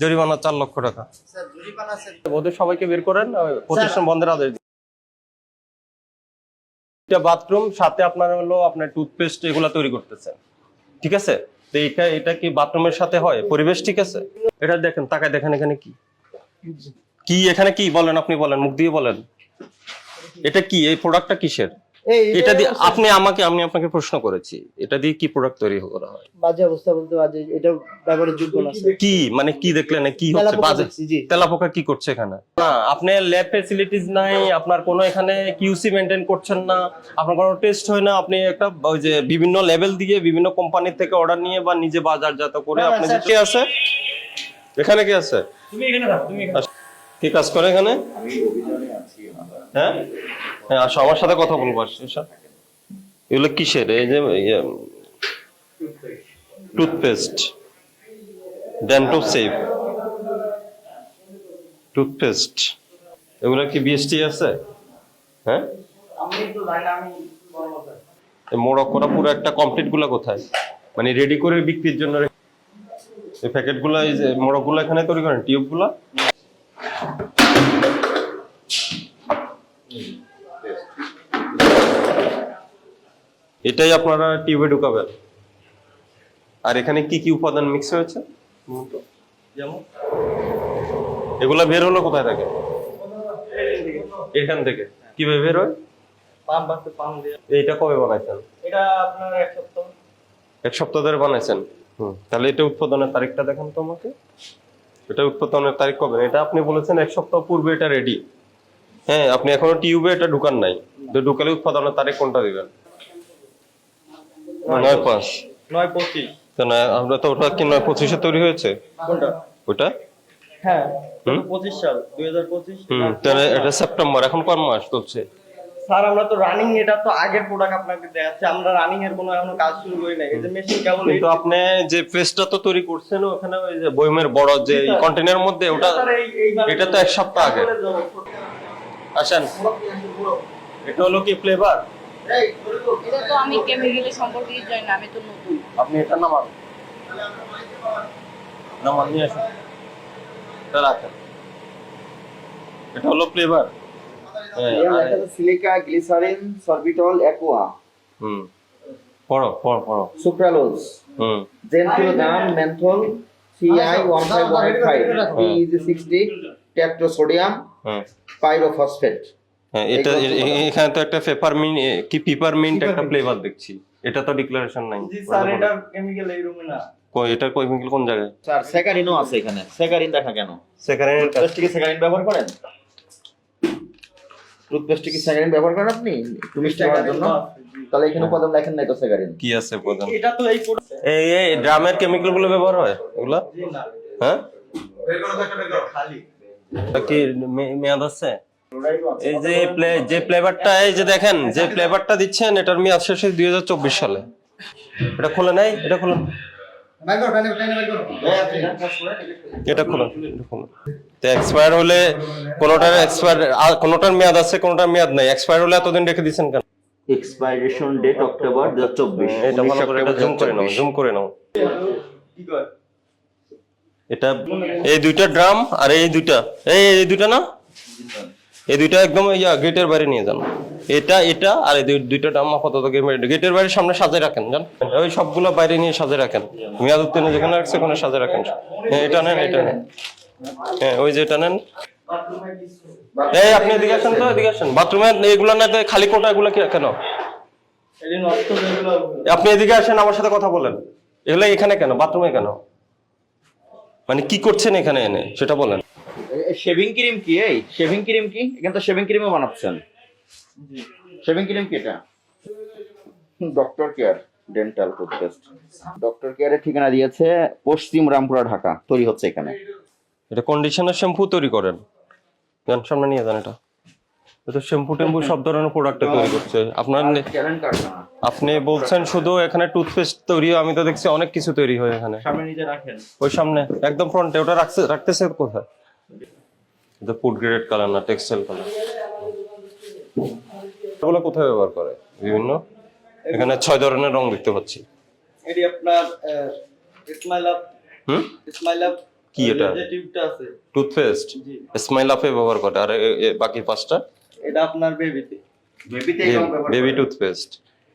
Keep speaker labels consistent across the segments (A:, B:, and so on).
A: জরিমানা চার লক্ষ টাকা।
B: স্যার
A: ওদের সবাইকে বের করেন প্রতিষ্ঠান বন্ধের আদেশ বাথরুম সাথে আপনার হলো আপনার টুথপেস্ট এগুলা তৈরি করতেছেন। ঠিক আছে? তো এটা এটা কি বাথরুমের সাথে হয়? পরিবেশ ঠিক আছে? এটা দেখেন তাকায় দেখেন এখানে কি। কি এখানে কি বলেন আপনি বলেন মুখ দিয়ে বলেন। এটা কি? এই প্রোডাক্টটা কিসের? এটা দিয়ে আপনি আমাকে আমি আপনাকে প্রশ্ন করেছি এটা দিয়ে কি প্রোডাক্ট তৈরি করা হয়?
B: বাজে অবস্থা বলতে বাজে এটা ব্যবহারের যোগ্য না।
A: কি মানে কি দেখলেন? কি হচ্ছে?
B: তেলাপোকা
A: বাজে। তেলাপোকা কি করছে এখানে? না আপনার ল্যাব ফ্যাসিলিটিস নাই আপনার কোনো এখানে কিউসি মেনটেন করছেন না আপনার কোনো টেস্ট হয় না আপনি একটা ওই যে বিভিন্ন লেভেল দিয়ে বিভিন্ন কোম্পানি থেকে অর্ডার নিয়ে বা নিজে বাজারজাত করে আপনি কি আছে? এখানে কি আছে? আচ্ছা, কি কাজ করে এখানে? হ্যাঁ? হ্যাঁ আসো আমার সাথে কথা বলব আসো, এগুলো কিসের? এই যে টুথপেস্ট। ডেন্টো safe toothpaste. এগুলো কি বিএসটি আছে? হ্যাঁ? মোড়ক করা পুরো একটা কমপ্লিটগুলা কোথায়? মানে রেডি করে বিক্রির জন্য এই প্যাকেটগুলা এই যে মোড়কগুলা এখানে তৈরি করেন? টিউব এটাই আপনারা টিউবে ঢুকাবেন। আর এখানে কি কি উপাদান মিক্স হয়েছে? যেমন? এগুলা বের হলো কোথায় থেকে? এখান থেকে। কীভাবে বের হয়?
B: পাম্প আছে পাম্প দিয়ে।
A: এইটা কবে বানাইছেন?
B: এটা আপনার এক সপ্তাহ।
A: এক সপ্তাহ ধরে বানাইছেন? হুম তাহলে এটা উৎপাদনের তারিখটা দেখান তো আমাকে। এটা উৎপাদনের তারিখ কবে? এটা আপনি বলেছেন এক সপ্তাহ পূর্বে এটা রেডি হ্যাঁ আপনি এখনও টিউবে এটা ঢুকান নাই। তো ঢুকালে উৎপাদনের তারিখ কোনটা দিবেন? নয় পাঁচ।
B: নয় পঁচিশ।
A: তো না আমরা তো ওটা কি নয় পঁচিশে তৈরি হয়েছে?
B: কোনটা?
A: ওটা?
B: হ্যাঁ পঁচিশ সাল দুই হাজার পঁচিশ।
A: তাহলে এটা সেপ্টেম্বর এখন কোন মাস চলছে?
B: স্যার আমরা তো রানিং এটা তো আগের প্রোডাক্ট আপনাকে দেখাচ্ছি আমরা রানিং এর কোনো কাজ শুরু করি নাই এই যে মেশিন কেবল
A: কিন্তু আপনি যে তো তৈরি করছেন ওখানে ওই যে বইমের বড় যে কন্টেনারের মধ্যে ওটা এটা তো এক সপ্তাহ আগে। আসেন। এটা হলো কি ফ্লেভার
C: এটা তো আমি কেমিক্যালের সম্পর্কে জানি না আমি তো নতুন।
A: আপনি এটা নামান নামান নিয়ে আসুন। এটা রাখেন। এটা হলো flavour
D: silica glycerin sorbitol aqua
A: হুম। পড়ো পড়ো পড়ো।
D: সুক্রালোজ
A: হুম।
D: জেন্থিলোদাম menthol CI one five one eight five PEG sixty tetrasodium pyrophosphate
A: এটা এ- এ- এখানে তো একটা পেপারমিন্ট কি পেপারমিন্ট একটা ফ্লেভার দেখছি। এটা তো ডিক্লারেশন নাই।
B: জি স্যার এটা কেমিক্যাল এই রুমে না।
A: কই এটা কই কোন জায়গায়?
D: স্যার সেকারিনও আছে এখানে। সেকারিন দেখা কেন? টুথপেস্টে কি সেকারিন ব্যবহার করেন? টুথপেস্টে কি সেকারিন ব্যবহার করেন আপনি? মিষ্টি জন্য। তাহলে এখানে উপাদান লেখেন নাই তো সেকারিন
A: কি আছে
B: এটা তো এই
A: এই এই ড্রামের কেমিক্যালগুলো ব্যবহার হয় এগুলা?
B: জি না।
A: হ্যাঁ?
B: খালি।
A: কি মেয়াদ আছে? এই যে প্লে যে ফ্লেভারটা এই যে দেখেন যে ফ্লেভারটা দিচ্ছেন এটার মেয়াদ শেষ দুই হাজার চব্বিশ সালে। এটা খুলে নাই? এটা খুলুন এটা খুলুন তো এক্সপায়ার হলে কোনোটার এক্সপায়ার কোনোটার মেয়াদ আছে কোনোটার মেয়াদ নাই। এক্সপায়ার হলে এতদিন রেখে দিচ্ছেন কেন?
D: এক্সপাইরেশন ডেট অক্টোবর দু হাজার চব্বিশ
A: এটা ভালো করে এটা জুম করে নাও জুম করে নাও। এটা এই দুইটা ড্রাম আর এই দুইটা। এই এই দুইটা না? এই দুইটা একদম ইয়া গেটের বাইরে নিয়ে যান। এটা এটা আর এই দুই- দুইটা ড্রাম আপাতত গেটের বাইরে সামনে সাজিয়ে রাখেন, জান? ওই সবগুলো বাইরে নিয়ে সাজিয়ে রাখেন। মেয়াদ উত্তীর্ণ যেখানে রাখছে ওখানে সাজিয়ে রাখেন। হ্যাঁ এটা নেন এটা নেন। হ্যাঁ ওই যে এটা নেন। এই আপনি এদিকে আসেন তো, এদিকে আসেন। বাথরুমে এগুলো না খালি কোটা এগুলো কি কেন? আপনি এদিকে আসেন, আমার সাথে কথা বলেন। এগুলো এখানে কেন? বাথরুমে কেন? মানে কি করছেন এখানে এনে? সেটা বলেন।
D: শেভিং ক্রিম কি? এই শেভিং ক্রিম কি? এখানে তো শেভিং ক্রিমও বানাচ্ছেন। শেভিং ক্রিম কি এটা? Doctor care dental toothpaste doctor কেয়ারের ঠিকানা দিয়েছে পশ্চিম রামপুরা ঢাকা। তৈরি হচ্ছে এখানে।
A: এটা কন্ডিশনার শ্যাম্পু তৈরি করেন। যান সামনে নিয়ে যান এটা। এটা শ্যাম্পু টেম্পু সব ধরনের প্রোডাক্ট তৈরি করছে। আপনার আপনি বলছেন শুধু এখানে টুথপেস্ট তৈরি হয়, আমি তো দেখছি অনেক কিছু তৈরি হয় এখানে।
B: সামনে নিজে রাখেন।
A: ওই সামনে একদম ফ্রন্টে ওটা রাখছে রাখতেছে কোথায়? এটা ফুড গ্রেড কালার না টেক্সটাইল কালার এগুলো কোথায় ব্যবহার করে? বিভিন্ন? এখানে ছয় ধরনের রং দেখতে পাচ্ছি।
B: এটি আপনার স্মাইল আপ
A: হুম?
B: স্মাইল আপ
A: কি এটা?
B: টিউবটা আছে।
A: টুথপেস্ট স্মাইল আপে ব্যবহার করে। আর বাকি পাঁচটা?
B: এটা আপনার বেবিতে
D: বেবিতে
A: বেবি টুথপেস্ট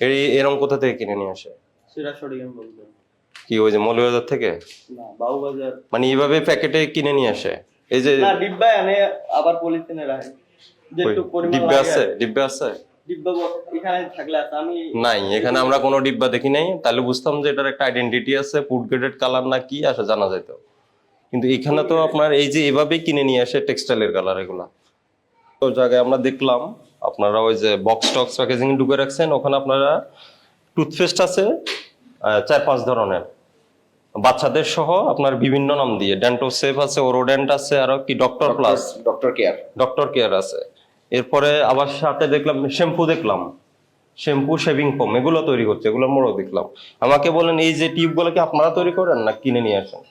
A: এই এরকম কোথা থেকে কিনে নিয়ে আসে?
B: সেটা সঠিক আমি বলব
A: কি ওই যে মৌলবাজার থেকে?
B: না বাউবাজার।
A: মানে এইভাবে প্যাকেটে কিনে নিয়ে আসে? এই যে
B: না ডিব্বায় আনে আবার পলিথিনে রাখে। পরিমাণ
A: ডিব্বে আছে? ডিব্বা
B: এখানে থাকলে আছে। আমি
A: নাই এখানে আমরা কোনো ডিব্বা দেখি নাই। তাহলে বুঝতাম যে এটার একটা আইডেন্টিটি আছে ফুড গ্রেডেড কালার না কি আসে জানা যেত কিন্তু এখানে তো আপনার এই যে এভাবেই কিনে নিয়ে আসে টেক্সটাইলের কালার এগুলা। তো জায়গায় আমরা দেখলাম আপনারা ওই যে বক্স টক্স প্যাকেজিং ঢুকে রাখছেন ওখানে আপনারা টুথপেস্ট আছে চার পাঁচ ধরনের। বাচ্চাদের সহ আপনার বিভিন্ন নাম দিয়ে ডেন্টো সেফ আছে ওরোডেন্ট আছে আরও কি doctor plus
D: doctor care
A: doctor care আছে। এরপরে আবার সাথে দেখলাম শ্যাম্পু দেখলাম। শ্যাম্পু শেভিং ফোম এগুলো তৈরি করছে এগুলো মোড়ও দেখলাম। আমাকে বলেন এই যে টিউবগুলো কি আপনারা তৈরি করেন না কিনে নিয়ে আসেন?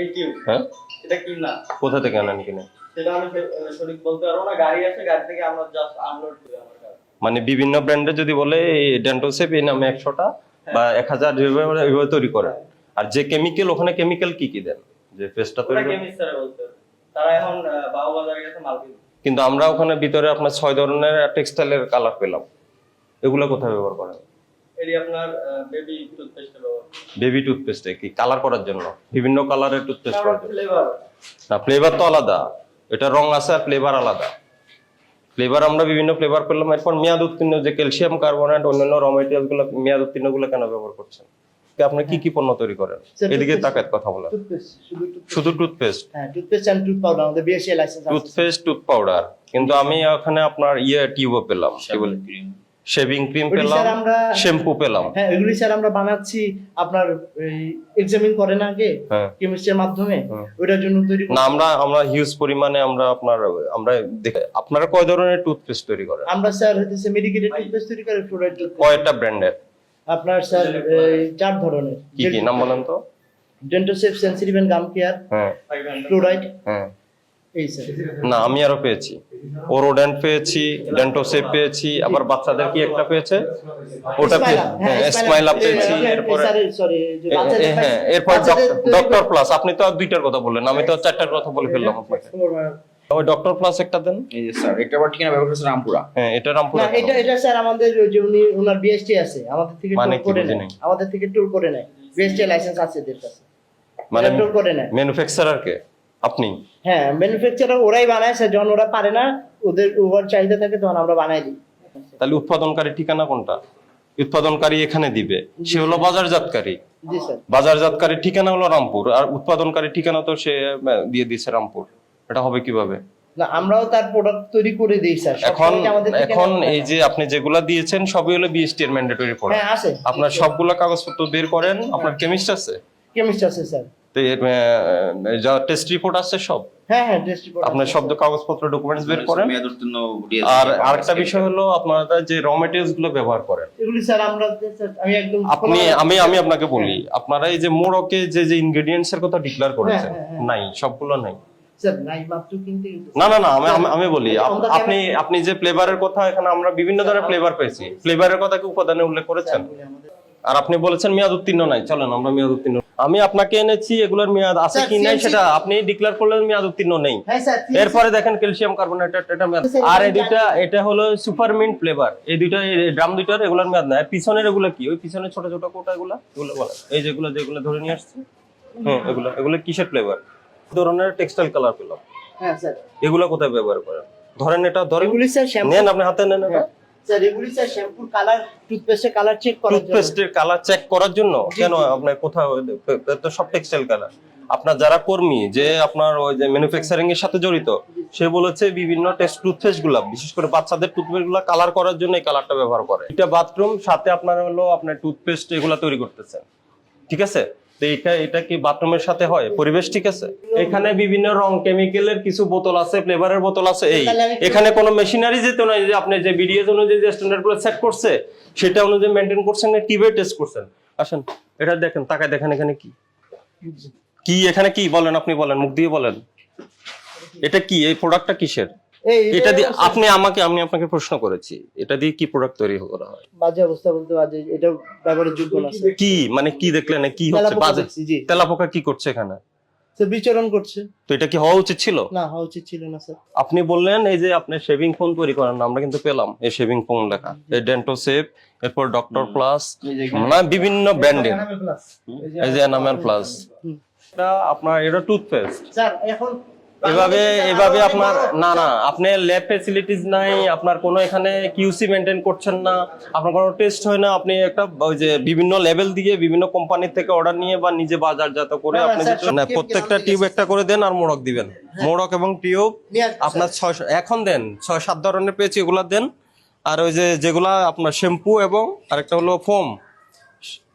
B: এই টিউব
A: হ্যাঁ?
B: এটা কি না।
A: কোথা থেকে আনেন কিনে?
B: সেটা আমি সঠিক বলতে পারব না। গাড়ি আছে গাড়ি থেকে আমরা জাস্ট আনলোড করি আমার কাছে।
A: মানে বিভিন্ন ব্র্যান্ডের যদি বলে এই ডেন্টোসেপ এই নামে একশোটা বা এক হাজার তৈরি করেন। আর যে কেমিক্যাল ওখানে কেমিক্যাল কি কি দেন? যে পেস্টটা তৈরি
B: এখন গেছে মাল কিন্তু
A: আমরা ওখানে ভিতরে আপনার ছয় ধরনের টেক্সটাইলের কালার পেলাম। এগুলো কোথায় ব্যবহার করেন?
B: এটি আপনার বেবি টুথপেস্ট
A: বেবি টুথপেস্টে কি? কালার করার জন্য? বিভিন্ন কালারের টুথপেস্ট করার জন্য।
B: ফ্লেভার
A: না ফ্লেভার তো আলাদা। এটা রং আছে আর ফ্লেভার আলাদা। ফ্লেভার আমরা বিভিন্ন ফ্লেভার পেলাম। এরপর মেয়াদ উত্তীর্ণ যে ক্যালসিয়াম কার্বনেট অন্যান্য র মেটেরিয়ালগুলো মেয়াদ উত্তীর্ণগুলো কেন ব্যবহার করছেন? কি আপনি কি কি পণ্য তৈরি করেন? এদিকে. তাকাত কথা বলেন।
E: শুধু
A: টুথপেস্ট
E: হ্যাঁ টুথপেস্ট অ্যান্ড টুথ পাউডার আমাদের বিএসসি লাইসেন্স আছে।
A: টুথপেস্ট টুথ পাউডার কিন্তু আমি ওখানে আপনার ইয়ে টিউবও পেলাম। কি বলে? শেভিং ক্রিম পেলাম শ্যাম্পু পেলাম।
E: হ্যাঁ এগুলি স্যার আমরা বানাচ্ছি আপনার এক্সামিন করে না আগে
A: হ্যাঁ।
E: কেমিস্ট্রির মাধ্যমে।
A: হুম।
E: ওইটার জন্য তৈরি
A: না আমরা আমরা হিউজ পরিমাণে আমরা আপনার আমরা দেখে আপনারা কয় ধরনের টুথপেস্ট তৈরি করেন?
E: আমরা স্যার হচ্ছে মেডিকেটেড টুথপেস্ট তৈরি করে ফ্লোরাইড
A: কয়টা ব্র্যান্ডের
E: আপনার স্যার এই চার ধরনের
A: কি কি নাম বলেন তো?
E: Dentosafe sensitive and gum care
A: হ্যাঁ।
E: ফ্লোরাইড
A: হ্যাঁ।
E: এই স্যার।
A: না আমি আরও পেয়েছি। ওরোডেন্ট পেয়েছি ডেন্টোসেপ পেয়েছি আবার বাচ্চাদের কি একটা পেয়েছে? ওটা
E: হ্যাঁ,
A: স্মাইল আপ পেয়েছি
E: হ্যাঁ,
A: এরপরে
E: স্যার, sorry, বাচ্চাদের
A: হ্যাঁ এরপর ডক্টর প্লাস আপনি তো আর দুইটার কথা বললেন আমি তো চারটার কথা বলে ফেললাম আপনাকে। ওই ডক্টর প্লাস একটা দেন।
D: এই যে স্যার এটা আবার ঠিকানা ব্যবহার করছে রামপুরা।
A: হ্যাঁ এটা রামপুর।
E: না এটা এটা স্যার আমাদের যে উনি ওনার বিএসটি আছে। আমাদের থেকে
A: মানে
E: ট্যুর করে নেয়। আমাদের থেকে ট্যুর করে নেয়। বিএসটি লাইসেন্স আছে এদের কাছে।
A: মানে
E: ট্যুর করে নেয়।
A: ম্যানুফ্যাকচারার কে আপনি?
E: হ্যাঁ ম্যানুফ্যাকচারার ওরাই বানায় স্যার যখন ওরা পারে না ওদের ওভার চাহিদা থাকে তখন আমরা বানাই দিই।
A: তাহলে উৎপাদনকারী ঠিকানা কোনটা? উৎপাদনকারী এখানে দিবে। সে হলো বাজারজাতকারী।
E: জি স্যার
A: বাজারজাতকারীর ঠিকানা হলো রামপুর আর উৎপাদনকারী ঠিকানা তো সে দিয়ে দিয়েছে রামপুর। এটা হবে কীভাবে?
E: না আমরাও তার প্রোডাক্ট তৈরি করে দিই স্যার
A: এখন এখন এই যে আপনি যেগুলা দিয়েছেন সবই হলো বিএসটি এর ম্যান্ডেটরি।
E: হ্যাঁ আছে।
A: আপনার সবগুলা কাগজপত্র বের করেন। আপনার কেমিস্ট আছে?
E: কেমিস্ট আছে স্যার
A: তো যা টেস্ট রিপোর্ট আছে সব?
E: হ্যাঁ হ্যাঁ টেস্ট রিপোর্ট
A: আপনার সব কাগজপত্র ডকুমেন্টস বের করেন। আর আরেকটা বিষয় হলো আপনারা যে র গুলো ব্যবহার করেন।
E: এগুলি স্যার আমরা আমি একদম
A: আপনি আমি আমি আপনাকে বলি আপনারা এই যে মোড়কে যে যে ইনগ্রেডিয়েন্টস এর কথা ডিক্লেয়ার করেছেন
E: হ্যাঁ, হ্যাঁ, হ্যাঁ।
A: নাই সবগুলো নাই। না না না আমি আমি- বলি আপনি আপনি যে ফ্লেভারের কথা এখানে আমরা বিভিন্ন ধরনের ফ্লেভার পেয়েছি। ফ্লেভারের কথা কি উপাদানে উল্লেখ করেছেন? আর আপনি বলেছেন মেয়াদ উত্তীর্ণ নাই। চলেন আমরা মেয়াদ উত্তীর্ণ আমি আপনাকে এনেছি এগুলোর মেয়াদ আছে কি নাই সেটা আপনি ডিক্লেয়ার করলেন মেয়াদ উত্তীর্ণ নেই।
E: হ্যাঁ
A: এরপরে দেখেন ক্যালসিয়াম কার্বনেট এটা মেয়াদ। আর এই দুইটা এটা হলো সুপারমিন্ট ফ্লেভার এই দুইটা ড্রাম দুইটার এগুলোর মেয়াদ নাই। পিছনের এগুলো কি? ওই পিছনের ছোট ছোট কোটা এগুলো এগুলো বলেন। এই যেগুলো যেগুলো ধরে নিয়ে আসছে। হ্যাঁ এগুলো এগুলো কিসের ফ্লেভার ধরনের টেক্সটাইল কালার পেলাম।
E: হ্যাঁ স্যার।
A: এগুলো কোথায় ব্যবহার করেন? ধরেন এটা ধরেন
E: এগুলি স্যার শ্যাম্পু
A: নেন আপনি হাতে নেন এটা।
E: স্যার এগুলি স্যার শ্যাম্পুর কালার টুথপেস্টের কালার চেক করার জন্য।
A: টুথপেস্টের কালার চেক করার জন্য? কেন
E: জি।
A: আপনার কোথাও তো সব টেক্সটাইল কালার আপনার যারা কর্মী যে আপনার ওই যে ম্যানুফ্যাকচারিং এর সাথে জড়িত সে বলেছে বিভিন্ন টেস্ট টুথপেস্টগুলা বিশেষ করে বাচ্চাদের টুথপেস্টগুলা কালার করার জন্য এই কালারটা ব্যবহার করে। এটা বাথরুম সাথে আপনার হলো আপনার টুথপেস্ট এগুলা তৈরি করতেছেন ঠিক আছে? তো এটা এটা কি বাথরুমের সাথে হয়? পরিবেশ ঠিক আছে? এখানে বিভিন্ন রং কেমিক্যালের কিছু বোতল আছে ফ্লেভারের বোতল আছে। এই এখানে কোনো মেশিনারি যেত না যে আপনি যে বিডিএস অনুযায়ী যে স্ট্যান্ডার্ডগুলো সেট করছে সেটা অনুযায়ী মেনটেন করছেন না কীভাবে টেস্ট করছেন? আসেন এটা দেখেন তাকায় দেখেন এখানে কি? কি এখানে কি? বলেন আপনি বলেন মুখ দিয়ে বলেন। এটা কি? এই প্রোডাক্টটা কিসের? এটা দিয়ে আপনি আমাকে আমি আপনাকে প্রশ্ন করেছি এটা দিয়ে কি প্রোডাক্ট তৈরি করা হয়?
E: বাজে অবস্থা বলতে বাজে এটা যোগ্য না
A: কি? মানে কি দেখলেন? কি হচ্ছে? বাজে তেলাপোকা কি করছে এখানে?
E: বিচরণ করছে।
A: তো এটা কি হওয়া উচিত ছিল?
E: না হওয়া উচিত ছিল না স্যার।
A: আপনি বললেন এই যে আপনি শেভিং ফোন তৈরি করেন আমরা কিন্তু পেলাম এই শেভিং ফোন লেখা। এই ডেন্টো সেভ এরপর ডক্টর প্লাস না বিভিন্ন ব্র্যান্ডের এই যে এনামেল প্লাস এটা আপনার এটা টুথপেস্ট
E: স্যার এখন
A: এভাবে এভাবে আপনার না না আপনি ল্যাব ফ্যাসিলিটিস নাই আপনার কোনো এখানে কিউসি মেনটেন করছেন না আপনার কোনো টেস্ট হয় না আপনি একটা ওই যে বিভিন্ন লেভেল দিয়ে বিভিন্ন কোম্পানির থেকে অর্ডার নিয়ে বা নিজে বাজারজাত করে আপনি না, প্রত্যেকটা টিউব একটা করে দেন আর মোড়ক দিবেন। মোড়ক এবং টিউব আপনার ছয় এখন দেন ছয় সাত ধরনের পেয়েছি এগুলা দেন। আর ওই যে যেগুলা আপনার শ্যাম্পু এবং আরেকটা হলো ফোম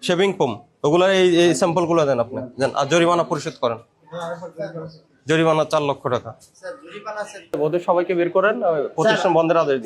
A: শেভিং ফোম ওগুলা এই এই স্যাম্পল দেন আপনি দেন আর জরিমানা পরিশোধ করেন। জরিমানা চার লক্ষ টাকা। ওদের সবাইকে বের করেন প্রতিষ্ঠান বন্ধের আদেশ